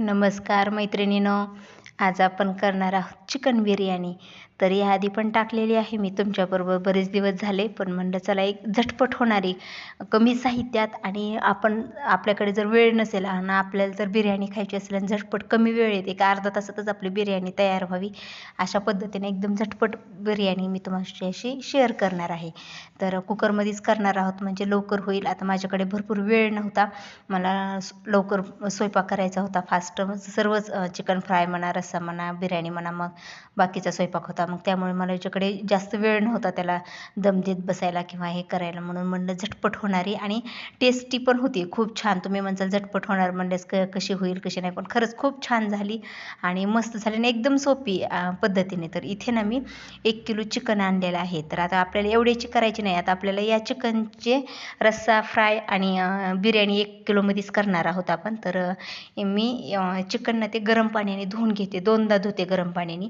नमस्कार मैत्रिणीनो आज आपण करणार आहोत चिकन बिर्याणी. तर या आधी पण टाकलेली आहे मी. तुमच्याबरोबर बरेच दिवस झाले पण म्हणलं चला एक झटपट होणारी कमी साहित्यात आणि आपण आपल्याकडे जर वेळ नसेल आणि आपल्याला जर बिर्याणी खायची असेल आणि झटपट कमी वेळेत एक अर्धा तासातच आपली बिर्याणी तयार व्हावी अशा पद्धतीने एकदम झटपट बिर्याणी मी तुमच्याशी शेअर करणार आहे. तर कुकरमध्येच करणार आहोत म्हणजे लवकर होईल. आता माझ्याकडे भरपूर वेळ नव्हता. मला लवकर स्वयंपाक करायचा होता. फास्ट सर्वच चिकन फ्राय म्हणा रस्सा म्हणा बिर्याणी म्हणा मग बाकीचा स्वयंपाक होता. मग त्यामुळे मला याच्याकडे जास्त वेळ नव्हता त्याला दम देत बसायला किंवा हे करायला म्हणून म्हणलं झटपट होणारी आणि टेस्टी पण होती. खूप छान. तुम्ही म्हणसाल झटपट होणार म्हणलेस क कशी होईल कशी नाही. पण खरंच खूप छान झाली आणि मस्त झाली आणि एकदम सोपी पद्धतीने. तर इथे ना मी एक किलो चिकन आणलेलं आहे. तर आता आपल्याला एवढ्याची करायची नाही. आता आपल्याला या चिकनचे रस्सा फ्राय आणि बिर्याणी एक किलोमध्येच करणार आहोत आपण. तर मी चिकन ते गरम पाण्याने धुवून घेते. दोनदा धुते गरम पाण्याने.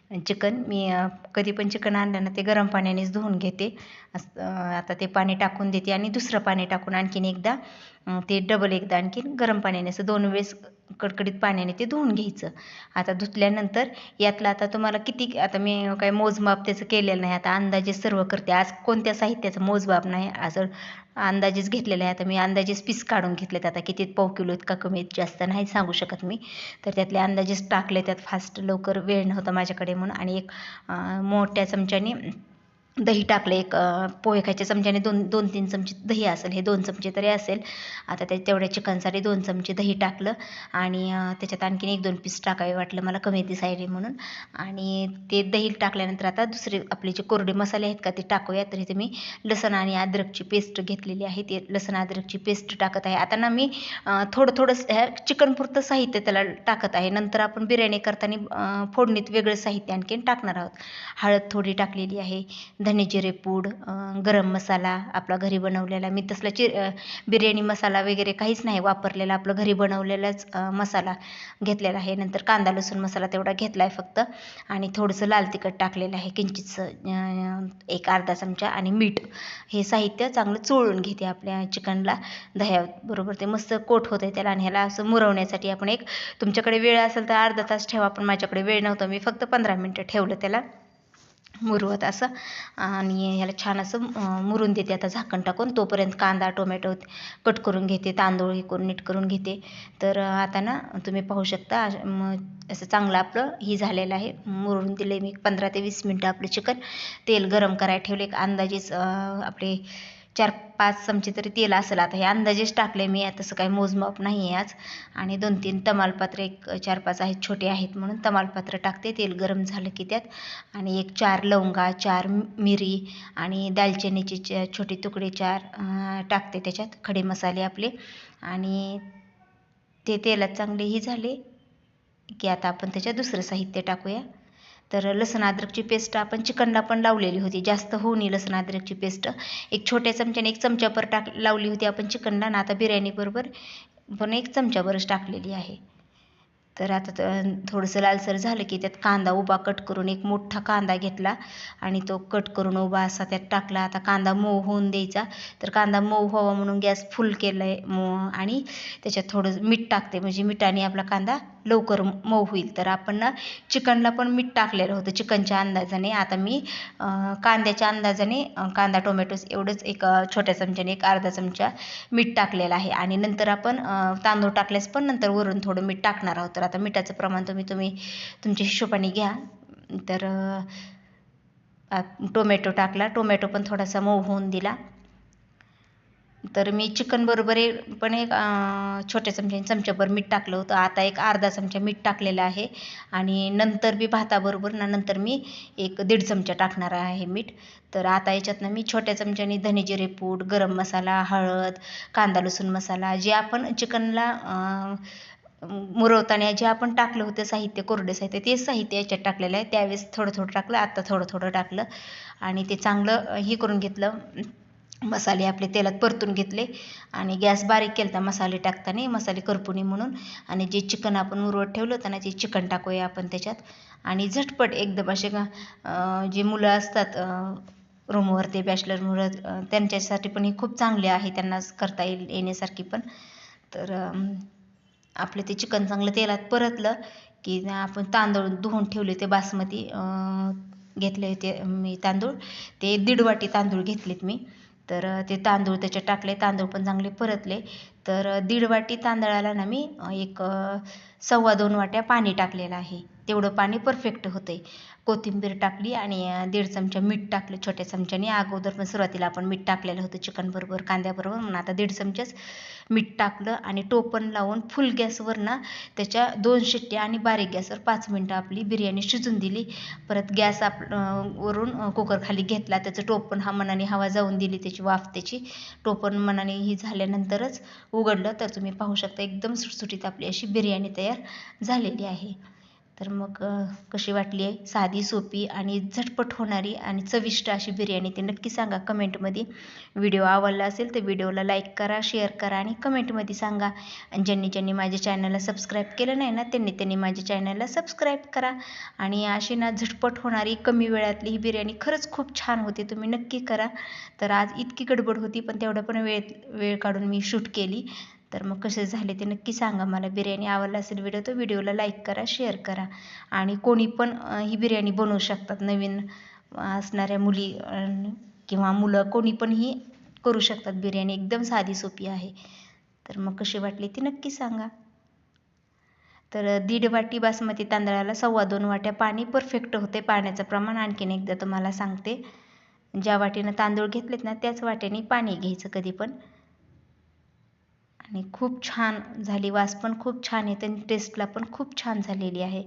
चिकन मी कधी पण चिकन आणलं ना ते गरम पाण्यानेच धुवून घेते. आता ते पाणी टाकून देते आणि दुसरं पाणी टाकून आणखीन एकदा ते डबल एकदा आणखीन गरम पाण्याने असं दोन वेळेस कडकडीत पाण्याने ते धुवून घ्यायचं. आता धुतल्यानंतर यातलं आता तुम्हाला किती आता मी काय मोजमाप त्याचं केलेलं नाही. आता अंदाजे सर्व करते. आज कोणत्या साहित्याचं मोजमाप नाही असं अंदाजेच घेतलेलं आहे. आता मी अंदाजेच पीस काढून घेतलेत. आता किती पाव किलो का कमी जास्त नाही सांगू शकत मी. तर त्यातले अंदाजेच टाकले त्यात फास्ट लवकर वेळ नव्हता माझ्याकडे. म्हणून आणि एक मोठ्या चमच्याने दही टाकलं एक पोहे खायच्या चमच्याने दोन दोन तीन चमचे दही असेल हे दोन चमचे तरी असेल. आता ते तेवढ्या चिकनसाठी दोन चमचे दही टाकलं आणि त्याच्यात आणखीन एक दोन पीस टाकावे वाटलं मला कमी दिसायले म्हणून. आणि ते दही टाकल्यानंतर आता दुसरे आपले जे कोरडे मसाले आहेत का ते टाकूया तर इथे मी लसण आणि अद्रकची पेस्ट घेतलेली आहे. ते लसण अद्रकची पेस्ट टाकत आहे. आता ना मी थोडं थोडं ह्या चिकनपुरतं साहित्य त्याला टाकत आहे. नंतर आपण बिर्याणी करताना फोडणीत वेगळं साहित्य आणखीन टाकणार आहोत. हळद थोडी टाकलेली आहे. धने पूड गरम मसाला आपला घरी बनवलेला. मी तसला चि बिर्याणी मसाला वगैरे काहीच नाही वापरलेला. आपलं घरी बनवलेलाच मसाला घेतलेला आहे. नंतर कांदा लसूण मसाला तेवढा घेतला आहे फक्त. आणि थोडंसं लाल तिखट टाकलेलं आहे. किंचितचं एक अर्धा चमचा आणि मीठ. हे साहित्य चांगलं चोळून घेते आपल्या चिकनला. दह्याबरोबर ते मस्त कोट होते त्याला आणि ह्याला असं मुरवण्यासाठी आपण एक तुमच्याकडे वेळ असेल तर अर्धा तास ठेवा पण माझ्याकडे वेळ नव्हता. मी फक्त पंधरा मिनटं ठेवलं त्याला. मुरवत असं. आणि ह्याला छान असं मुरून देते. आता झाकण टाकून तोपर्यंत कांदा टोमॅटो कट करून घेते. तांदूळ हे करून नीट करून घेते. तर आता ना तुम्ही पाहू शकता मग असं चांगलं आपलं ही झालेलं आहे. मुरून दिले मी पंधरा ते वीस मिनटं आपलं चिकन. तेल गरम करायला ठेवले. एक अंदाजेच आपले चार पाच चमचे तरी तेल असेल. आता हे अंदाजेच टाकले मी तसं काही मोजमाप नाही आहे आज. आणि दोन तीन तमालपत्र एक चार पाच आहेत छोटे आहेत म्हणून तमालपत्र टाकते. तेल गरम झालं की त्यात. आणि एक चार लवंगा चार मिरी आणि दालचिनीचे छोटे तुकडे चार टाकते त्याच्यात. खडे मसाले आपले. आणि ते तेलात चांगले झाले की आता आपण त्याच्यात दुसरं साहित्य टाकूया. तर लसण अद्रकची पेस्ट आपण चिकनला पण लावलेली होती. जास्त होऊ नये लसण अद्रकची पेस्ट. एक छोट्या चमच्याने एक चमच्याभर टाक लावली होती आपण चिकनला. ना आता बिर्याणीबरोबर पण एक चमच्याभरच टाकलेली आहे. तर आता थोडंसं लालसर झालं की त्यात कांदा उभा कट करून एक मोठा कांदा घेतला आणि तो कट करून उभा असा त्यात टाकला. आता कांदा मऊ होऊन द्यायचा. तर कांदा मऊ व्हावा म्हणून गॅस फुल केला आहे आणि त्याच्यात थोडं मीठ टाकते. म्हणजे मिठाने आपला कांदा लवकर मऊ होईल. तर आपण ना चिकनला पण मीठ टाकलेलं होतं चिकनच्या अंदाजाने. आता मी कांद्याच्या अंदाजाने कांदा टोमॅटो एवढंच एक छोट्या चमच्याने एक अर्धा चमचा मीठ टाकलेलं आहे. आणि नंतर आपण तांदूळ टाकल्यास पण नंतर वरून थोडं मीठ टाकणार आहोत. तर आता मिठाचं प्रमाण तुम्ही तुम्ही तुमच्या हिशोबाने घ्या. तर टोमॅटो टाकला. टोमॅटो पण थोडासा मऊ होऊन दिला. तर मी चिकन बरोबर पण एक छोट्या चमच्याने चमच्याभर मीठ टाकलं होतं. आता एक अर्धा चमचा मीठ टाकलेलं आहे. आणि नंतर मी भाताबरोबर ना नंतर मी एक दीड चमचा टाकणार आहे मीठ. तर आता याच्यातनं मी छोट्या चमच्याने धने जिरे पूड गरम मसाला हळद कांदा लसूण मसाला जे आपण चिकनला मुरवताना जे आपण टाकलं होतं साहित्य कोरडे साहित्य तेच साहित्य याच्यात टाकलेलं आहे. त्यावेळेस थोडं थोडं टाकलं आत्ता थोडं थोडं टाकलं. आणि ते चांगलं हे करून घेतलं. मसाले आपले तेलात परतून घेतले आणि गॅस बारीक केला मसाले टाकताना मसाले करपुणी म्हणून. आणि जे चिकन आपण उरवत ठेवलं होतं ना ते चिकन टाकूया आपण त्याच्यात. आणि झटपट एकदम असे जे मुलं असतात रूमवर ते बॅचलर मुलं त्यांच्यासाठी पण ही खूप चांगली आहे त्यांना करता येईल येण्यासारखी पण. तर आपलं ते चिकन चांगलं तेलात परतलं की आपण तांदूळ धुवून ठेवले ते बासमती घेतले होते मी तांदूळ. ते दीड वाटी तांदूळ घेतलेत मी. तर ते तांदूळ त्याच्यात टाकले तांदूळ पण चांगले परतले. तर दीड वाटी तांदळाला ना मी एक सव्वा दोन वाट्या पाणी टाकलेलं आहे. तेवढं पाणी परफेक्ट होतं आहे कोथिंबीर टाकली आणि दीड चमचा मीठ टाकलं छोट्या चमच्याने. अगोदर पण सुरुवातीला आपण मीठ टाकलेलं होतं चिकनबरोबर कांद्याबरोबर म्हणून आता दीड चमचेच मीठ टाकलं आणि टोपण लावून फुल गॅसवर ना त्याच्या दोन शिट्ट्या आणि बारीक गॅसवर पाच मिनटं आपली बिर्याणी शिजून दिली. परत गॅस आप वरून कुकर खाली घेतला. त्याचं टोपण हा मनाने हवा जाऊन दिली त्याची वाफ त्याची. टोपण मनाने ही झाल्यानंतरच उघडलं. तर तुम्ही पाहू शकता एकदम सुटसुटीत आपली अशी बिर्याणी तयार झालेली आहे. तर मग कशी वाटली? आहे साधी सोपी आणि झटपट होणारी आणि चविष्ट अशी बिर्याणी ते नक्की सांगा कमेंटमध्ये. व्हिडिओ आवडला असेल तर व्हिडिओला लाईक करा शेअर करा आणि कमेंटमध्ये सांगा. आणि ज्यांनी ज्यांनी माझ्या चॅनलला सबस्क्राईब केलं नाही ना त्यांनी त्यांनी माझ्या चॅनलला सबस्क्राईब करा. आणि अशी ना झटपट होणारी कमी वेळातली ही बिर्याणी खरंच खूप छान होती तुम्ही नक्की करा. तर आज इतकी गडबड होती पण तेवढं पण वेळ वेळ काढून मी शूट केली. तर मग कसे झाले ते नक्की सांगा मला. बिर्याणी आवडला असेल व्हिडिओ तर व्हिडिओला लाईक करा शेअर करा. आणि कोणी पण ही बिर्याणी बनवू शकतात. नवीन असणाऱ्या मुली किंवा मुलं कोणी पण ही करू शकतात. बिर्याणी एकदम साधी सोपी आहे. तर मग कशी वाटली ती नक्की सांगा. तर दीड वाटी बासमती तांदळाला सव्वा दोन वाट्या पाणी परफेक्ट होते. पाण्याचं प्रमाण आणखीन एकदा तुम्हाला सांगते. ज्या वाटीनं तांदूळ घेतलेत ना त्याच वाट्याने पाणी घ्यायचं कधी पण. आणि खूप छान झाली वास पण खूप छान येते आणि टेस्टला पण खूप छान झालेली आहे.